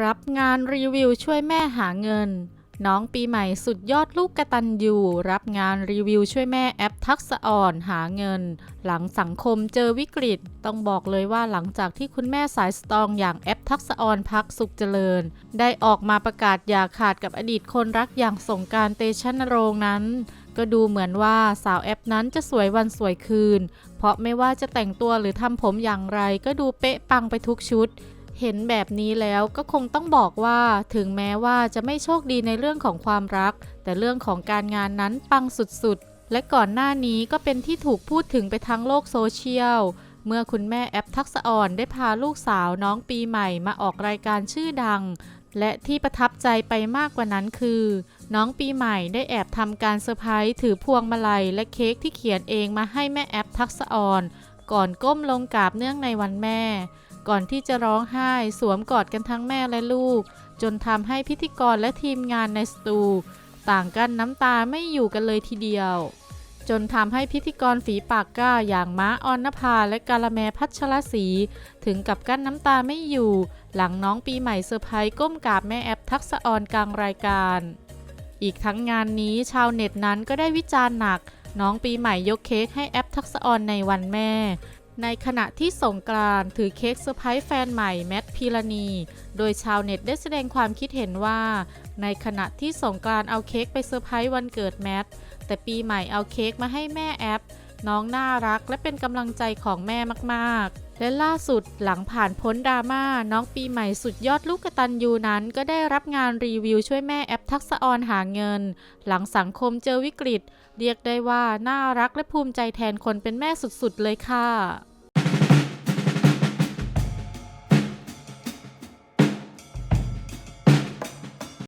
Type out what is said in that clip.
รับงานรีวิวช่วยแม่หาเงิน น้องปีใหม่สุดยอดลูกกระตันยูรับงานรีวิวช่วยแม่แอปทักษะอ่อนหาเงิน หลังสังคมเจอวิกฤต ต้องบอกเลยว่าหลังจากที่คุณแม่สายสตรองอย่างแอปทักษะอ่อนพักสุขเจริญ ได้ออกมาประกาศอย่าขาดกับอดีตคนรักอย่างสงการเตชะนโรงนั้นก็ดูเหมือนว่าสาวแอปนั้นจะสวยวันสวยคืน เพราะไม่ว่าจะแต่งตัวหรือทำผมอย่างไรก็ดูเป๊ะปังไปทุกชุด เห็นแบบนี้แล้วก็คงต้องบอกว่า ถึงแม้ว่าจะไม่โชคดีในเรื่องของความรัก แต่เรื่องของการงานนั้นปังสุดๆ และก่อนหน้านี้ก็เป็นที่ถูกพูดถึงไปทั้งโลกโซเชียล เมื่อคุณแม่แอปทักษอ่อนได้พาลูกสาวน้องปีใหม่มาออกรายการชื่อดัง และที่ประทับใจไปมากกว่านั้นคือ น้องปีใหม่ได้แอบทำการเซอร์ไพรส์ถือพวงมาลัยและเค้กที่เขียนเองมาให้แม่แอปทักษอ่อน ก่อนก้มลงกราบเนื่องในวันแม่ ก่อนที่จะร้องไห้สวมกอดกันทั้งแม่และลูก จนทำให้พิธีกรและทีมงานในสตู ต่างกันน้ำตาไม่อยู่กันเลยทีเดียว จนทำให้พิธีกรฝีปากกล้าอย่างม้าออนนภาและกาละแมพัชรศรีถึงกับกั้นน้ำตาไม่อยู่ หลังน้องปีใหม่เซอร์ไพรส์ก้มกราบแม่แอปทักษะออนกลางรายการ อีกทั้งงานนี้ชาวเน็ตนั้นก็ได้วิจารณ์หนักน้องปีใหม่ยกเค้กให้แอปทักษะออนในวันแม่ ในขณะที่สงกรานต์ถือเค้กเซอร์ไพรส์แฟนใหม่แมทพิรณี โดยชาวเน็ตได้แสดงความคิดเห็นว่า ในขณะที่สงกรานต์เอาเค้กไปเซอร์ไพรส์วันเกิดแมทแต่ปีใหม่เอาเค้กมาให้แม่แอป น้องน่ารักและเป็นกำลังใจของแม่มากๆ และล่าสุดหลังผ่านพ้นดราม่าน้องปีใหม่สุดยอดลูกกตันยูนั้น ก็ได้รับงานรีวิวช่วยแม่แอปทักษะออนหาเงิน หลังสังคมเจอวิกฤต เรียกได้ว่าน่ารักและภูมิใจแทนคนเป็นแม่สุดๆเลยค่ะ